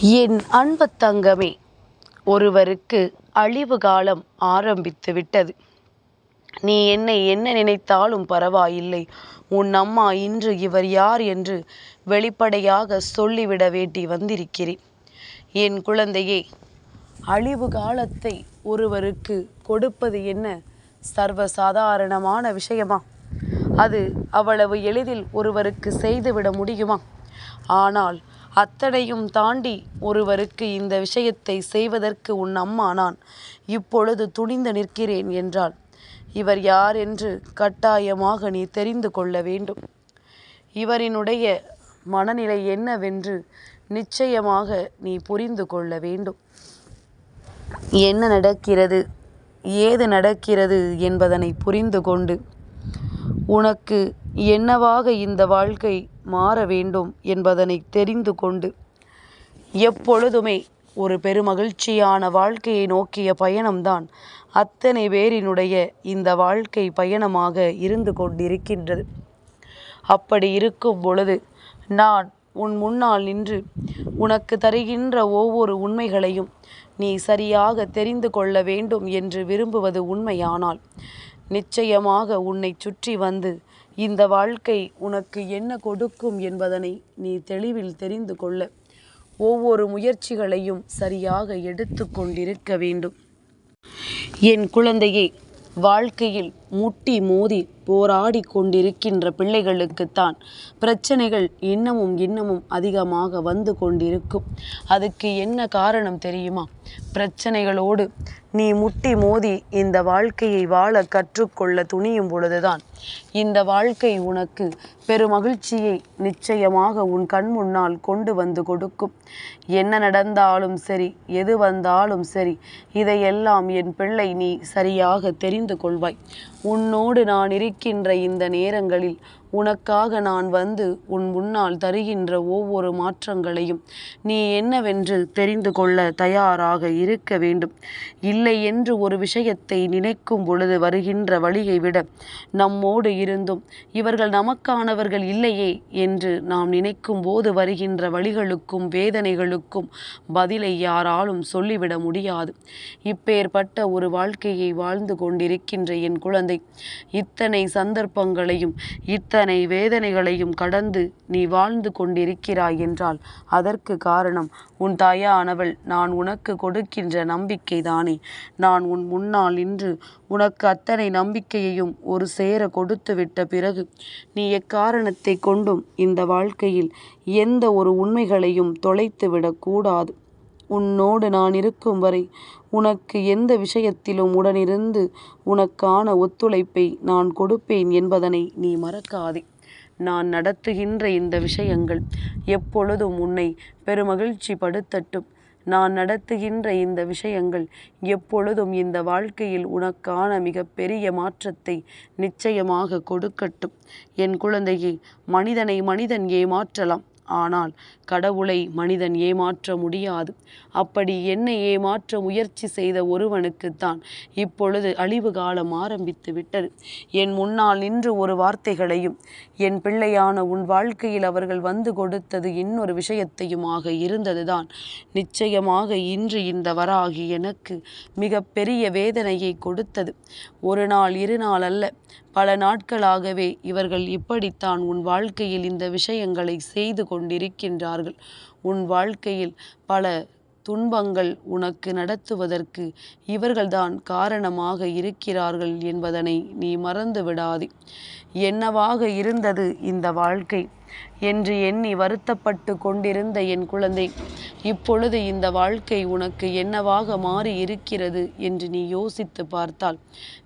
என் அன்பு தங்கமே ஒருவருக்கு அழிவு காலம் ஆரம்பித்து விட்டது. நீ என்னை என்ன நினைத்தாலும் பரவாயில்லை. உன் அம்மா இன்று இவர் யார் என்று வெளிப்படையாக சொல்லிவிட வேண்டி வந்திருக்கிறேன். என் குழந்தையே அழிவு காலத்தை ஒருவருக்கு கொடுப்பது என்ன சர்வசாதாரணமான விஷயமா? அது அவ்வளவு எளிதில் ஒருவருக்கு செய்துவிட முடியுமா? ஆனால் அத்தனையும் தாண்டி ஒருவருக்கு இந்த விஷயத்தை செய்வதற்கு உன் அம்மா நான் இப்பொழுது துணிந்து நிற்கிறேன் என்றால் இவர் யார் என்று கட்டாயமாக நீ தெரிந்து கொள்ள வேண்டும். இவரினுடைய மனநிலை என்னவென்று நிச்சயமாக நீ புரிந்து கொள்ள வேண்டும். என்ன நடக்கிறது? ஏது நடக்கிறது என்பதனை புரிந்து கொண்டு உனக்கு என்னவாக இந்த வாழ்க்கை மாற வேண்டும் என்பதனை தெரிந்து கொண்டு எப்பொழுதுமே ஒரு பெருமகிழ்ச்சியான வாழ்க்கையை நோக்கிய பயணம்தான் அத்தனை பேரினுடைய இந்த வாழ்க்கை பயணமாக இருந்து கொண்டிருக்கின்றது. அப்படி இருக்கும் பொழுது நான் உன் முன்னால் நின்று உனக்கு தருகின்ற ஒவ்வொரு உண்மைகளையும் நீ சரியாக தெரிந்து கொள்ள வேண்டும் என்று விரும்புவது உண்மையானால் நிச்சயமாக உன்னை சுற்றி வந்து இந்த வாழ்க்கை உனக்கு என்ன கொடுக்கும் என்பதனை நீ தெளிவில் தெரிந்து கொள்ள. ஒவ்வொரு முயற்சிகளையும் சரியாக எடுத்து கொண்டிருக்க வேண்டும். என் குழந்தையே வாழ்க்கையில் முட்டி மோதி போராடி கொண்டிருக்கின்ற பிள்ளைகளுக்குத்தான் பிரச்சனைகள் இன்னமும் இன்னமும் அதிகமாக வந்து கொண்டிருக்கும். அதுக்கு என்ன காரணம் தெரியுமா? பிரச்சனைகளோடு நீ முட்டி மோதி இந்த வாழ்க்கையை வாழ கற்றுக்கொள்ள துணியும் பொழுதுதான். இந்த வாழ்க்கை உனக்கு பெருமகிழ்ச்சியை நிச்சயமாக உன் கண் முன்னால் கொண்டு வந்து கொடுக்கும். என்ன நடந்தாலும் சரி எது வந்தாலும் சரி இதையெல்லாம் என் பிள்ளை நீ சரியாக தெரிந்து கொள்வாய். உன்னோடு நான் இருக்கின்ற இந்த நேரங்களில் உனக்காக நான் வந்து உன் முன்னால் தருகின்ற ஒவ்வொரு மாற்றங்களையும் நீ என்னவென்று தெரிந்து கொள்ள தயாராக இருக்க வேண்டும். இல்லை என்று ஒரு விஷயத்தை நினைக்கும் பொழுது வருகின்ற வழியை விட நம்மோடு இருந்தும் இவர்கள் நமக்கானவர்கள் இல்லையே என்று நாம் நினைக்கும் போது வருகின்ற வழிகளுக்கும் வேதனைகளுக்கும் பதிலை யாராலும் சொல்லிவிட முடியாது. இப்பேற்பட்ட ஒரு வாழ்க்கையை வாழ்ந்து கொண்டிருக்கின்ற என் குழந்தை இத்தனை சந்தர்ப்பங்களையும் இத்தனை இத்தனை வேதனைகளையும் கடந்து நீ வாழ்ந்து கொண்டிருக்கிறாய் என்றால் அதற்கு காரணம் உன் தாயானவள் நான் உனக்கு கொடுக்கின்ற நம்பிக்கை தானே நான் உன் முன்னால் நின்று உனக்கு அத்தனை நம்பிக்கையையும் ஒரு சேர கொடுத்து விட்ட பிறகு நீ எக்காரணத்தை கொண்டும் இந்த வாழ்க்கையில் எந்த ஒரு உண்மைகளையும் தொலைத்து விடக்கூடாது உன்னோடு நான் இருக்கும் வரை உனக்கு எந்த விஷயத்திலும் உடனிருந்து உனக்கான ஒத்துழைப்பை நான் கொடுப்பேன் என்பதனை நீ மறக்காதே. நான் நடத்துகின்ற இந்த விஷயங்கள் எப்பொழுதும் உன்னை பெருமகிழ்ச்சி படுத்தட்டும். நான் நடத்துகின்ற இந்த விஷயங்கள் எப்பொழுதும் இந்த வாழ்க்கையில் உனக்கான மிக பெரிய மாற்றத்தை நிச்சயமாக கொடுக்கட்டும். என் குழந்தையை மனிதனை மனிதன் ஏமாற்றலாம். ஆனால் கடவுளை மனிதன் ஏமாற்ற முடியாது. அப்படி என்னை ஏமாற்ற முயற்சி செய்த ஒருவனுக்குத்தான் இப்பொழுது அழிவு காலம் ஆரம்பித்து விட்டது. என் முன்னால் நின்று ஒரு வார்த்தைகளையும் என் பிள்ளையான உன் வாழ்க்கையில் அவர்கள் வந்து கொடுத்தது இன்னொரு விஷயத்தையுமாக இருந்ததுதான். நிச்சயமாக இன்று இந்த வராகி எனக்கு மிக பெரிய வேதனையை கொடுத்தது. ஒரு நாள் இரு நாள் அல்ல பல நாட்களாகவே இவர்கள் இப்படித்தான் உன் வாழ்க்கையில் இந்த விஷயங்களை செய்து கொண்டிருக்கின்றார்கள். உன் வாழ்க்கையில் பல துன்பங்கள் உனக்கு நடத்துவதற்கு இவர்கள்தான் காரணமாக இருக்கிறார்கள் என்பதனை நீ மறந்து விடாதே என்னவாக இருந்தது இந்த வாழ்க்கை? என்று எண்ணி வருத்தப்பட்டு கொண்டிருந்த என் குழந்தை இப்பொழுது இந்த வாழ்க்கை உனக்கு என்னவாக மாறி இருக்கிறது என்று நீ யோசித்து பார்த்தால்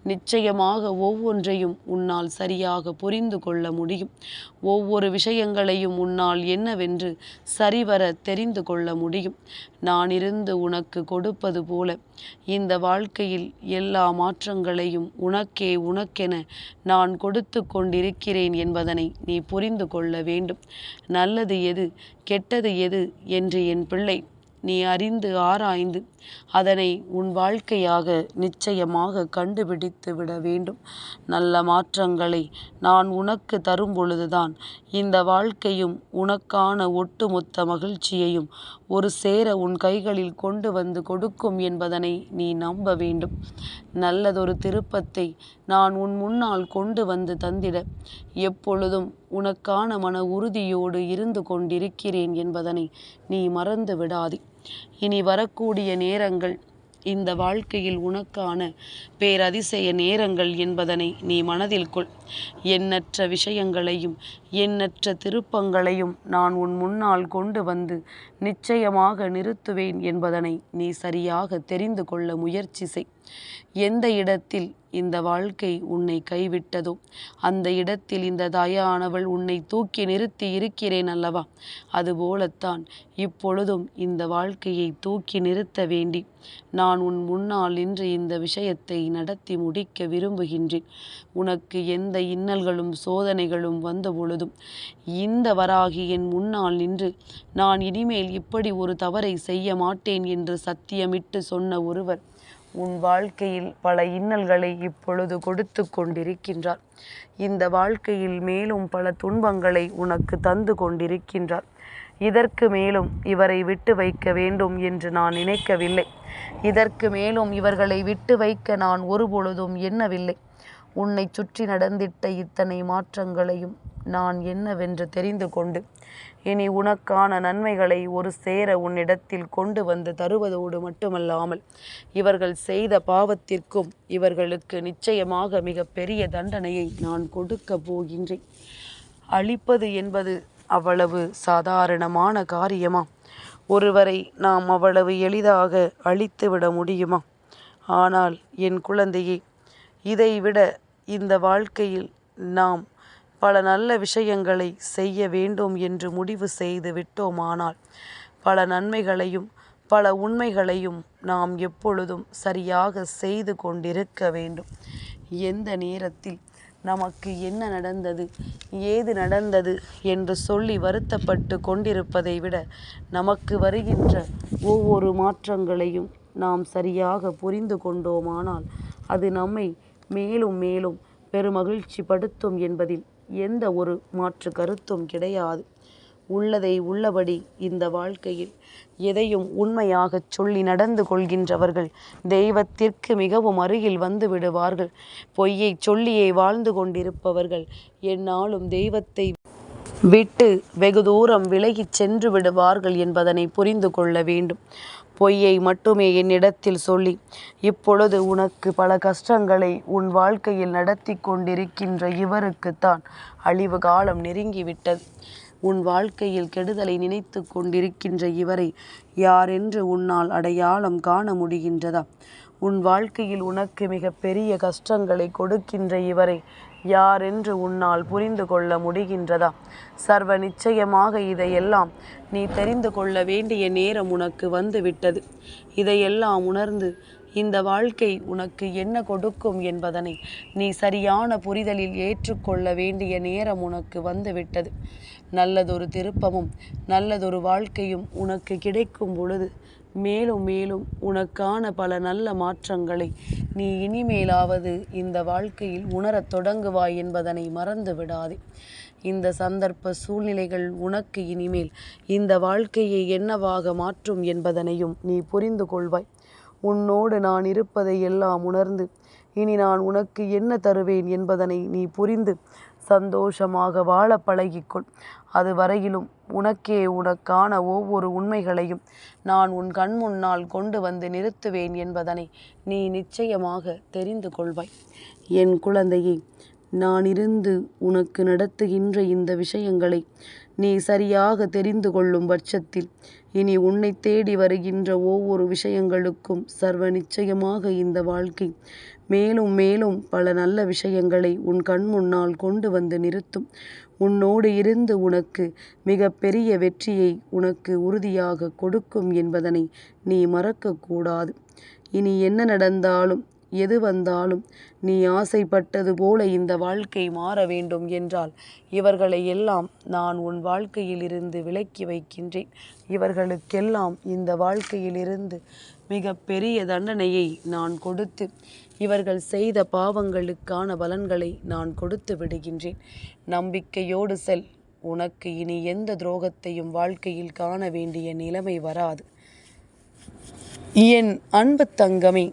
நிச்சயமாக ஒவ்வொன்றையும் உன்னால் சரியாக புரிந்து கொள்ள முடியும். ஒவ்வொரு விஷயங்களையும் உன்னால் என்னவென்று சரிவர தெரிந்து கொள்ள முடியும். நான் இருந்து உனக்கு கொடுப்பது போல இந்த வாழ்க்கையில் எல்லா மாற்றங்களையும் உனக்கே உனக்கென நான் கொடுத்து கொண்டிருக்கிறேன் என்பதனை நீ புரிந்து கொள்ள வேண்டும். நல்லது எது கெட்டது எது என்று என் பிள்ளை நீ அறிந்து ஆராய்ந்து அதனை உன் வாழ்க்கையாக நிச்சயமாக கண்டுபிடித்து விட வேண்டும். நல்ல மாற்றங்களை நான் உனக்கு தரும் பொழுதுதான் இந்த வாழ்க்கையும் உனக்கான ஒட்டுமொத்த மகிழ்ச்சியையும் ஒரு சேர உன் கைகளில் கொண்டு வந்து கொடுக்கும் என்பதனை நீ நம்ப வேண்டும். நல்லதொரு திருப்பத்தை நான் உன் முன்னால் கொண்டு வந்து தந்திட எப்பொழுதும் உனக்கான மன உறுதியோடு இருந்து கொண்டிருக்கிறேன் என்பதனை நீ மறந்து விடாதே. இனி வரக்கூடிய நேரங்கள் இந்த வாழ்க்கையில் உனக்கான பேரதிசய நேரங்கள் என்பதனை நீ மனதில் கொள். எண்ணற்ற விஷயங்களையும் எண்ணற்ற திருப்பங்களையும் நான் உன் முன்னால் கொண்டு வந்து நிச்சயமாக நிறுத்துவேன் என்பதனை நீ சரியாக தெரிந்து கொள்ள முயற்சி செய். எந்த இடத்தில் இந்த வாழ்க்கை உன்னை கைவிட்டதோ அந்த இடத்தில் இந்த தாயானவள் உன்னை தூக்கி நிறுத்தி இருக்கிறேன் அல்லவா? அதுபோலத்தான் இப்பொழுதும் இந்த வாழ்க்கையை தூக்கி நிறுத்த வேண்டி நான் உன் முன்னால் நின்று இந்த விஷயத்தை நடத்தி முடிக்க விரும்புகின்றேன். உனக்கு எந்த இன்னல்களும் சோதனைகளும் வந்த பொழுதும் இந்த வராகி என் முன்னால் நின்று நான் இனிமேல் இப்படி ஒரு தவறை செய்ய மாட்டேன் என்று சத்தியமிட்டு சொன்ன ஒருவர் உன் வாழ்க்கையில் பல இன்னல்களை இப்பொழுது கொடுத்து கொண்டிருக்கின்றார். இந்த வாழ்க்கையில் மேலும் பல துன்பங்களை உனக்கு தந்து கொண்டிருக்கின்றார். இதற்கு மேலும் இவரை விட்டு வைக்க வேண்டும் என்று நான் நினைக்கவில்லை. இதற்கு மேலும் இவர்களை விட்டு வைக்க நான் ஒருபொழுதும் எண்ணவில்லை. உன்னை சுற்றி நடந்திட்ட இத்தனை மாற்றங்களையும் நான் என்னவென்று தெரிந்து கொண்டு இனி உனக்கான நன்மைகளை ஒரு சேர உன்னிடத்தில் கொண்டு வந்து தருவதோடு மட்டுமல்லாமல் இவர்கள் செய்த பாவத்திற்கும் இவர்களுக்கு நிச்சயமாக மிக பெரிய தண்டனையை நான் கொடுக்க போகின்றேன். அழிப்பது என்பது அவ்வளவு சாதாரணமான காரியமா? ஒருவரை நாம் அவ்வளவு எளிதாக அழித்துவிட முடியுமா? ஆனால் என் குழந்தையை இதைவிட இந்த வாழ்க்கையில் நாம் பல நல்ல விஷயங்களை செய்ய வேண்டும் என்று முடிவு செய்து விட்டோமானால் பல நன்மைகளையும் பல உண்மைகளையும் நாம் எப்பொழுதும் சரியாக செய்து கொண்டிருக்க வேண்டும். எந்த நேரத்தில் நமக்கு என்ன நடந்தது ஏது நடந்தது என்று சொல்லி வருத்தப்பட்டு கொண்டிருப்பதை விட நமக்கு வருகின்ற ஒவ்வொரு மாற்றங்களையும் நாம் சரியாக புரிந்து கொண்டோமானால் அது நம்மை மேலும் மேலும் பெருமகிழ்ச்சி படுத்தும் என்பதில் எந்த ஒரு மாற்று கருத்தும் கிடையாது. உள்ளதை உள்ளபடி இந்த வாழ்க்கையில் எதையும் உண்மையாகச் சொல்லி நடந்து கொள்கின்றவர்கள் தெய்வத்திற்கு மிகவும் அருகில் வந்து விடுவார்கள். பொய்யை சொல்லியே வாழ்ந்து கொண்டிருப்பவர்கள் என்னாலும் தெய்வத்தை விட்டு வெகு தூரம் விலகிச் சென்று விடுவார்கள் என்பதனை புரிந்து கொள்ள வேண்டும். பொய்யை மட்டுமே என்னிடத்தில் சொல்லி இப்பொழுது உனக்கு பல கஷ்டங்களை உன் வாழ்க்கையில் நடத்தி கொண்டிருக்கின்ற இவருக்குத்தான் அழிவு காலம் நெருங்கிவிட்டது. உன் வாழ்க்கையில் கெடுதலை நினைத்து கொண்டிருக்கின்ற இவரை யாரென்று உன்னால் அடையாளம் காண முடிகின்றதா? உன் வாழ்க்கையில் உனக்கு மிக பெரிய கஷ்டங்களை கொடுக்கின்ற இவரை யாரென்று உன்னால் புரிந்து கொள்ள முடிகின்றதா? சர்வ நிச்சயமாக இதையெல்லாம் நீ தெரிந்து கொள்ள வேண்டிய நேரம் உனக்கு வந்து விட்டது இதையெல்லாம் உணர்ந்து இந்த வாழ்க்கை உனக்கு என்ன கொடுக்கும் என்பதனை நீ சரியான புரிதலில் ஏற்றுக்கொள்ள வேண்டிய நேரம் உனக்கு வந்துவிட்டது. நல்லதொரு திருப்பமும் நல்லதொரு வாழ்க்கையும் உனக்கு கிடைக்கும் பொழுது மேலும் மேலும் உனக்கான பல நல்ல மாற்றங்களை நீ இனிமேலாவது இந்த வாழ்க்கையில் உணரத் தொடங்குவாய் என்பதனை மறந்து விடாதே. இந்த சந்தர்ப்ப சூழ்நிலைகள் உனக்கு இனிமேல் இந்த வாழ்க்கையை என்னவாக மாற்றும் என்பதனையும் நீ புரிந்து கொள்வாய். உன்னோடு நான் இருப்பதை எல்லாம் உணர்ந்து இனி நான் உனக்கு என்ன தருவேன் என்பதனை நீ புரிந்து சந்தோஷமாக வாழ பழகிக்கொள். அது வரையிலும் உனக்கே உனக்கான ஒவ்வொரு உண்மைகளையும் நான் உன் கண் முன்னால் கொண்டு வந்து நிறுத்துவேன் என்பதனை நீ நிச்சயமாக தெரிந்து கொள்வாய். என் குழந்தையே நான் இருந்து உனக்கு நடத்துகின்ற இந்த விஷயங்களை நீ சரியாக தெரிந்து கொள்ளும் பட்சத்தில் இனி உன்னை தேடி வருகின்ற ஒவ்வொரு விஷயங்களுக்கும் சர்வ நிச்சயமாக இந்த வாழ்க்கை. மேலும் மேலும் பல நல்ல விஷயங்களை உன் கண் முன்னால் கொண்டு வந்து நிறுத்தும். உன்னோடு இருந்து உனக்கு மிக பெரிய வெற்றியை உனக்கு உறுதியாக கொடுக்கும் என்பதனை நீ மறக்கக்கூடாது இனி என்ன நடந்தாலும் எது வந்தாலும் நீ ஆசைப்பட்டது போல இந்த வாழ்க்கை மாற வேண்டும் என்றால் இவர்களை எல்லாம் நான் உன் வாழ்க்கையிலிருந்து விலக்கி வைக்கின்றேன். இவர்களுக்கெல்லாம் இந்த வாழ்க்கையிலிருந்து மிக பெரிய தண்டனையை நான் கொடுத்து இவர்கள் செய்த பாவங்களுக்கான பலன்களை நான் கொடுத்து விடுகின்றேன். நம்பிக்கையோடு செல். உனக்கு இனி எந்த துரோகத்தையும் வாழ்க்கையில் காண வேண்டிய நிலைமை வராது. என் அன்பு தங்கமே